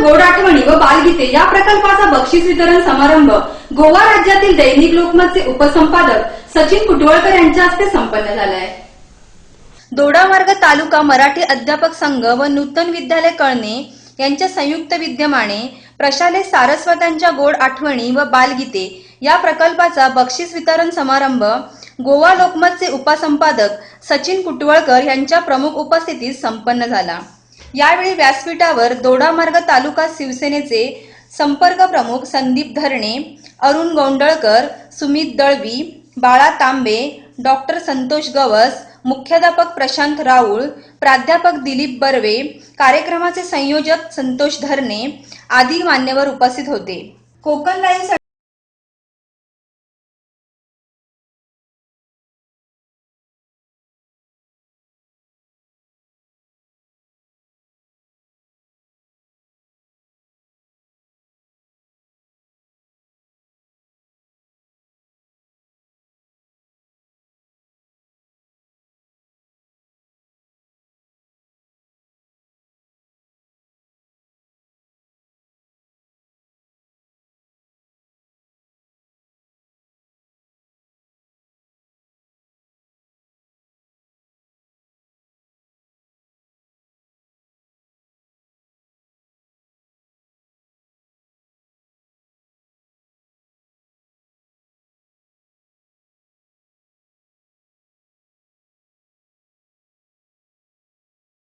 गोड आठवणी व बालगीते या प्रकल्पाचा बक्षीस वितरण समारंभ गोवा राज्यातील दैनिक लोकमतचे उपसंपादक सचिन कुटवळकर यांच्या हस्ते संपन्न झाला आहे दोडामार्ग तालुका मराठी अध्यापक संघ व नूतन विद्यालय कळणे यांच्या संयुक्त विद्यमाने प्रशाले सारस्वतांच्या गोड आठवणी व बालगीते या प्रकल्पाचा बक्षीस वितरण समारंभ गोवा लोकमतचे उपसंपादक सचिन कुटवळकर यांच्या प्रमुख उपस्थितीत संपन्न झाला. यावेळी व्यासपीठावर दोडामार्ग तालुका शिवसेनेचे संपर्क प्रमुख संदीप धरणे अरुण गोंडळकर सुमित दळवी बाळा तांबे डॉक्टर संतोष गवस मुख्याध्यापक प्रशांत राऊळ प्राध्यापक दिलीप बर्वे कार्यक्रमाचे संयोजक संतोष धरणे आदी मान्यवर उपस्थित होते. कोकण लाईव्ह